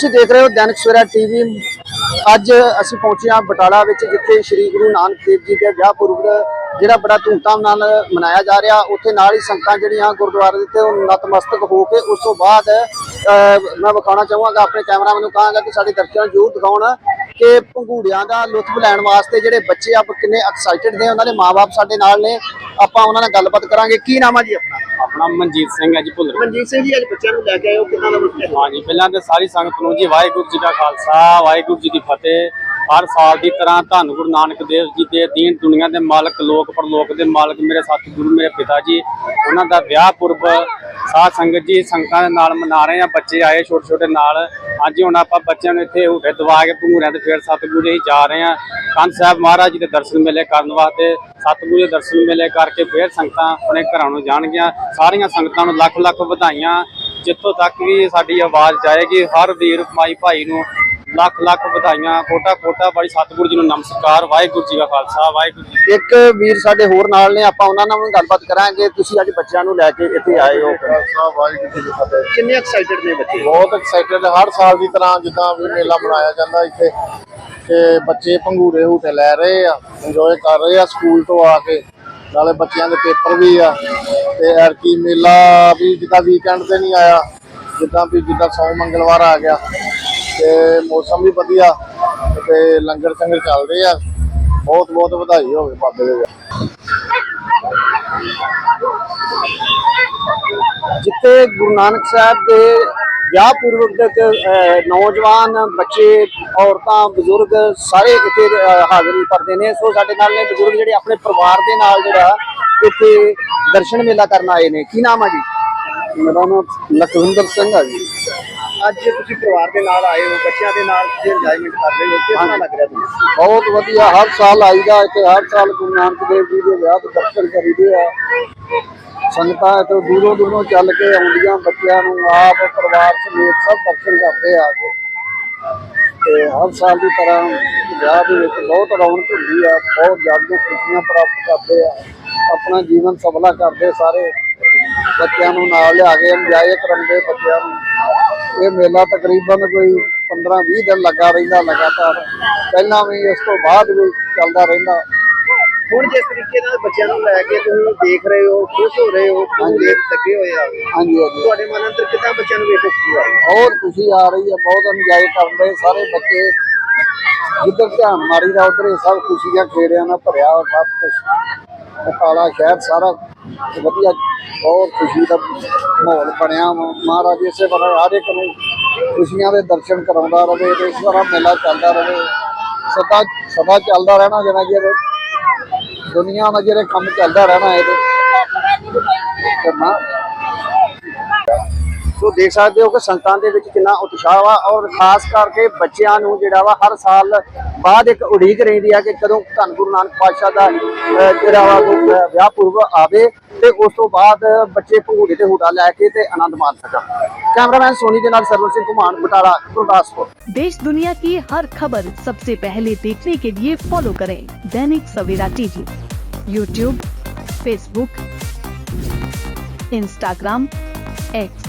ਤੁਸੀਂ ਦੇਖ ਰਹੇ ਹੋ ਦੈਨਿਕ ਸਵੇਰਾ ਟੀਵੀ। ਅੱਜ ਅਸੀਂ ਪਹੁੰਚੇ ਹਾਂ ਬਟਾਲਾ ਵਿੱਚ, ਜਿੱਥੇ ਸ੍ਰੀ ਗੁਰੂ ਨਾਨਕ ਦੇਵ ਜੀ ਦੇ ਵਿਆਹ ਪੁਰਬ ਜਿਹੜਾ ਬੜਾ ਧੂਮਧਾਮ ਨਾਲ ਮਨਾਇਆ ਜਾ ਰਿਹਾ। ਉੱਥੇ ਨਾਲ ਹੀ ਸੰਗਤਾਂ ਜਿਹੜੀਆਂ ਗੁਰਦੁਆਰੇ ਦੇ ਤੇ ਉਹ ਨਤਮਸਤਕ ਹੋ ਕੇ ਉਸ ਤੋਂ ਬਾਅਦ ਮੈਂ ਵਿਖਾਉਣਾ ਚਾਹਾਂਗਾ, ਆਪਣੇ ਕੈਮਰਾਮੈਨ ਨੂੰ ਕਹਾਂਗਾ ਕਿ ਸਾਡੇ ਦਰਸ਼ਕਾਂ ਨੂੰ ਜ਼ਰੂਰ ਦਿਖਾਉਣ ਕਿ ਪੰਗੂੜਿਆਂ ਦਾ ਲੁਤਫ ਲੈਣ ਵਾਸਤੇ ਜਿਹੜੇ ਬੱਚੇ ਆ ਕਿੰਨੇ ਐਕਸਾਈਟਡ ਨੇ, ਉਹਨਾਂ ਦੇ ਮਾਪੇ ਸਾਡੇ ਨਾਲ ਨੇ। ਆਪਾਂ ਉਹਨਾਂ ਨਾਲ ਗੱਲਬਾਤ ਕਰਾਂਗੇ। ਕੀ ਨਾਮ ਆ ਜੀ ਆਪਣਾ? ਆਪਣਾ ਮਨਜੀਤ ਸਿੰਘ ਹੈ ਜੀ ਭੁੱਲਰ। ਮਨਜੀਤ ਸਿੰਘ ਜੀ ਅੱਜ ਬੱਚਿਆਂ ਨੂੰ ਲੈ ਕੇ ਆਏ ਹੋ। ਕਿੰਨਾ ਦਾ ਬੱਚਾ ਹਾਂਜੀ ਪਹਿਲਾਂ ਤੇ ਸਾਰੀ ਸੰਗਤ ਨੂੰ ਜੀ ਵਾਹਿਗੁਰੂ ਜੀ ਦਾ ਖਾਲਸਾ ਵਾਹਿਗੁਰੂ ਜੀ ਦੀ ਫਤਿਹ। ਹਰ ਸਾਲ ਦੀ ਤਰ੍ਹਾਂ ਧੰਨ ਗੁਰੂ ਨਾਨਕ ਦੇਵ ਜੀ ਦੇ ਦੀਨ ਦੁਨੀਆ ਦੇ ਮਾਲਕ, ਲੋਕ ਪਰਲੋਕ ਦੇ ਮਾਲਕ ਮੇਰੇ ਸਤਿਗੁਰੂ, ਮੇਰੇ ਪਿਤਾ ਜੀ, ਉਹਨਾਂ ਦਾ ਵਿਆਹ ਪੁਰਬ, ਸਾਧ ਸੰਗਤ ਜੀ, ਸੰਗਤਾਂ ਦੇ ਨਾਲ ਮਨਾ ਰਹੇ ਆ ਬੱਚੇ ਆਏ ਛੋਟੇ ਛੋਟੇ ਨਾਲ। ਅੱਜ ਹੁਣ ਆਪਾਂ ਬੱਚਿਆਂ ਨੂੰ ਇੱਥੇ ਹੂਟੇ ਦਵਾ ਕੇ ਭੂਰਿਆਂ ਤੇ ਫੇਰ ਸਤਿਗੁਰੂ ਜੀ ਜਾ ਰਹੇ ਆ ਕੰਨ ਸਾਹਿਬ ਮਹਾਰਾਜ ਜੀ ਦੇ ਦਰਸ਼ਨ ਮੇਲੇ ਕਰਨ ਵਾਸਤੇ, ਸਤਿਗੁਰੂ ਦੇ ਦਰਸ਼ਨ ਮੇਲੇ ਕਰਕੇ ਫੇਰ ਸੰਗਤਾਂ ਆਪਣੇ ਘਰਾਂ ਨੂੰ ਜਾਣਗੀਆਂ। ਸਾਰੀਆਂ ਸੰਗਤਾਂ ਨੂੰ ਲੱਖ ਲੱਖ ਵਧਾਈਆਂ। ਜਿੱਥੋਂ ਤੱਕ ਵੀ ਸਾਡੀ ਆਵਾਜ਼ ਜਾਏਗੀ, ਹਰ ਵੀਰ, ਮਾਈ ਭਾਈ ਨੂੰ ਲੱਖ ਲੱਖ ਵਧਾਈਆਂ ਕੋਟਾ ਕੋਟਾ ਬੜੀ ਸਤਿਗੁਰੂ ਜੀ ਨੂੰ ਨਮਸਕਾਰ ਵਾਹਿਗੁਰੂ ਜੀ ਕਾ ਖਾਲਸਾ ਵਾਹਿਗੁਰੂ ਜੀ ਕੀ ਇੱਕ ਵੀਰ ਸਾਡੇ ਹੋਰ ਨਾਲ ਨੇ ਆਪਾਂ ਉਹਨਾਂ ਨਾਲ ਵੀ ਗੱਲਬਾਤ ਕਰਾਂਗੇ। ਤੁਸੀਂ ਅੱਜ ਬੱਚਿਆਂ ਨੂੰ ਲੈ ਕੇ ਇੱਥੇ ਆਏ ਹੋ। ਸਾਹਿਬ ਵਾਹਿਗੁਰੂ ਜੀ ਦੀ ਫਤਿਹ। ਕਿੰਨੇ ਐਕਸਾਈਟਡ ਨੇ ਬੱਚੇ? ਬਹੁਤ ਐਕਸਾਈਟਡ ਹਰ ਸਾਲ ਦੀ ਤਰ੍ਹਾਂ ਜਿੱਦਾਂ ਵੀ ਮੇਲਾ ਮਨਾਇਆ ਜਾਂਦਾ ਇੱਥੇ ਤੇ ਬੱਚੇ ਭੰਗੂਰੇ ਹੂਟੇ ਲੈ ਰਹੇ ਆ ਇੰਜੋਏ ਕਰ ਰਹੇ ਆ ਸਕੂਲ ਤੋਂ ਆ ਕੇ। ਨਾਲੇ ਬੱਚਿਆਂ ਦੇ ਪੇਪਰ ਵੀ ਆ ਤੇ ਐਰਕੀ ਮੇਲਾ ਵੀ ਜਿੱਦਾਂ ਵੀਕਐਂਡ ਤੇ ਨਹੀਂ ਆਇਆ ਜਿੱਦਾਂ ਵੀ ਜਿੱਦਾਂ ਸੋਮ ਮੰਗਲਵਾਰ ਆ ਗਿਆ। ਤੇ ਮੌਸਮ ਵੀ ਵਧੀਆ ਤੇ ਲੰਗਰ ਸੰਗਰ ਚੱਲ ਆ। ਬਹੁਤ ਬਹੁਤ ਵਧਾਈ ਹੋਵੇ ਬਾਬੇ ਦੇ ਜਿੱਥੇ ਗੁਰੂ ਨਾਨਕ ਸਾਹਿਬ ਦੇ ਵਿਆਹ ਪੂਰਵਕ ਨੌਜਵਾਨ, ਬੱਚੇ, ਔਰਤਾਂ, ਬਜ਼ੁਰਗ ਸਾਰੇ ਇੱਥੇ ਹਾਜ਼ਰੀ ਭਰਦੇ ਨੇ। ਸੋ ਸਾਡੇ ਨਾਲ ਨੇ ਬਜ਼ੁਰਗ ਜਿਹੜੇ ਆਪਣੇ ਪਰਿਵਾਰ ਦੇ ਨਾਲ ਜਿਹੜਾ ਇੱਥੇ ਦਰਸ਼ਨ ਮੇਲਾ ਕਰਨ ਆਏ ਨੇ। ਕੀ ਨਾਮ ਆ ਜੀ? ਮੇਰਾ ਨਾਮ ਲਖਵਿੰਦਰ ਸਿੰਘ ਆ ਜੀ। ਅੱਜ ਤੁਸੀਂ ਪਰਿਵਾਰ ਦੇ ਨਾਲ ਆਏ ਹੋ ਬੱਚਿਆਂ ਦੇ ਨਾਲ ਤੁਸੀਂ ਇੰਜੋਇਮੈਂਟ ਕਰ ਰਹੇ ਹੋ ਤਰ੍ਹਾਂ ਲੱਗ ਰਿਹਾ ਤੁਹਾਨੂੰ? ਬਹੁਤ ਵਧੀਆ ਹਰ ਸਾਲ ਆਈਦਾ ਇੱਥੇ ਹਰ ਸਾਲ ਗੁਰੂ ਨਾਨਕ ਦੇਵ ਜੀ ਦੇ ਵਿਆਹ ਦੇ ਦਰਸ਼ਨ ਕਰੀਦੇ ਆ। ਸੰਗਤਾਂ ਇੱਥੇ ਦੂਰੋਂ ਦੂਰੋਂ ਚੱਲ ਕੇ ਆਉਂਦੀਆਂ ਬੱਚਿਆਂ ਨੂੰ ਆਪ ਪਰਿਵਾਰ ਸਮੇਤ ਸਭ ਦਰਸ਼ਨ ਕਰਦੇ ਆ। ਕੇ ਤੇ ਹਰ ਸਾਲ ਦੀ ਤਰ੍ਹਾਂ ਵਿਆਹ ਦੇ ਵਿੱਚ ਬਹੁਤ ਰੌਣਕ ਹੁੰਦੀ ਆ ਬਹੁਤ ਜ਼ਿਆਦਾ ਖੁਸ਼ੀਆਂ ਪ੍ਰਾਪਤ ਕਰਦੇ ਆ। ਆਪਣਾ ਜੀਵਨ ਸਫਲਾ ਕਰਦੇ ਸਾਰੇ। ਬੱਚਿਆਂ ਨੂੰ ਨਾਲ ਲਿਆ ਕੇ ਇੰਜੋਏ ਕਰਾਉਂਦੇ ਬੱਚਿਆਂ ਨੂੰ। ਇਹ ਮੇਲਾ ਤਕਰੀਬਨ ਕੋਈ 15-20 ਦਿਨ ਲੱਗਾ ਰਹਿੰਦਾ ਲਗਾਤਾਰ। ਪਹਿਲਾਂ ਵੀ ਇਸ ਤੋਂ ਬਾਅਦ ਵੀ ਚੱਲਦਾ ਰਹਿੰਦਾ। ਹੁਣ ਜਿਸ ਤਰੀਕੇ ਨਾਲ ਬੱਚਿਆਂ ਨੂੰ ਲੈ ਕੇ ਤੁਸੀਂ ਦੇਖ ਰਹੇ ਹੋ ਖੁਸ਼ ਹੋ ਰਹੇ ਹੋ। ਲੇਟ ਲੱਗੇ ਹੋਏ ਆ? ਹਾਂਜੀ ਹਾਂਜੀ। ਤੁਹਾਡੇ ਮਨ ਅੰਦਰ ਕਿੱਦਾਂ ਬੱਚਿਆਂ ਨੂੰ ਵੇਖ ਕੇ ਖੁਸ਼ੀ ਆ? ਬਹੁਤ ਖੁਸ਼ੀ ਆ ਰਹੀ ਹੈ ਬਹੁਤ ਇੰਜੋਏ ਕਰਦੇ ਸਾਰੇ ਬੱਚੇ। ਜਿੱਧਰ ਧਿਆਨ ਮਾਰੀਦਾ ਉਧਰ ਹੀ ਸਭ ਖੁਸ਼ੀਆਂ ਖੇੜਿਆਂ ਨਾਲ ਭਰਿਆ ਹੋਇਆ ਸਭ ਕੁਝ ਬਟਾਲਾ ਸ਼ਹਿਰ ਸਾਰਾ ਵਧੀਆ, ਬਹੁਤ ਖੁਸ਼ੀ ਦਾ ਮਾਹੌਲ ਬਣਿਆ ਵਾ। ਮਹਾਰਾਜ ਇਸੇ ਤਰ੍ਹਾਂ ਹਰ ਇੱਕ ਨੂੰ ਖੁਸ਼ੀਆਂ ਦੇ ਦਰਸ਼ਨ ਕਰਾਉਂਦਾ ਰਹੇ, ਤੇ ਇਸ ਤਰ੍ਹਾਂ ਮੇਲਾ ਚੱਲਦਾ ਰਹੇ ਸਦਾ ਸਦਾ ਚੱਲਦਾ ਰਹਿਣਾ ਜਿਵੇਂ ਚਿਰ ਦੁਨੀਆ ਨਾਲ ਜਿਹੜੇ ਕੰਮ ਚੱਲਦਾ ਰਹਿਣਾ ਇਹਦੇ ਤੇ ਸੋ ਦੇਖ ਸਕਦੇ ਹੋ ਕਿ ਸੰਗਤਾਂ ਦੇ ਵਿੱਚ ਕਿੰਨਾ ਉਤਸ਼ਾਹ ਵਾ ਔਰ ਖਾਸ ਕਰਕੇ ਬੱਚਿਆਂ ਨੂੰ ਜਿਹੜਾ ਵਾ ਹਰ ਸਾਲ ਬਾਅਦ ਇੱਕ ਉਡੀਕ ਰਹਿੰਦੀ ਆ ਕਿ ਕਦੋਂ ਧੰਨ ਗੁਰੂ ਨਾਨਕ ਪਾਤਸ਼ਾਹ ਦਾ ਅਹ, ਜਿਹੜਾ ਵਾ ਉਹ, ਅਹ, ਵਿਆਹ ਪੁਰਬ ਆਵੇ ਤੇ ਉਸ ਤੋਂ ਬਾਅਦ ਬੱਚੇ ਭੰਗੂੜੇ ਤੇ ਹੂਟਾ ਲੈ ਕੇ ਤੇ ਆਨੰਦ ਮਾਣ ਸਕਣ ਕੈਮਰਾਮੈਨ ਸੋਨੀ ਦੇ ਨਾਲ ਸਰਵਨ ਸਿੰਘ ਘੁਮਾਨ ਬਟਾਲਾ ਗੁਰਦਾਸਪੁਰ देश दुनिया की हर खबर सबसे पहले देखने के लिए फॉलो करें Dainik Savera TV YouTube Facebook Instagram X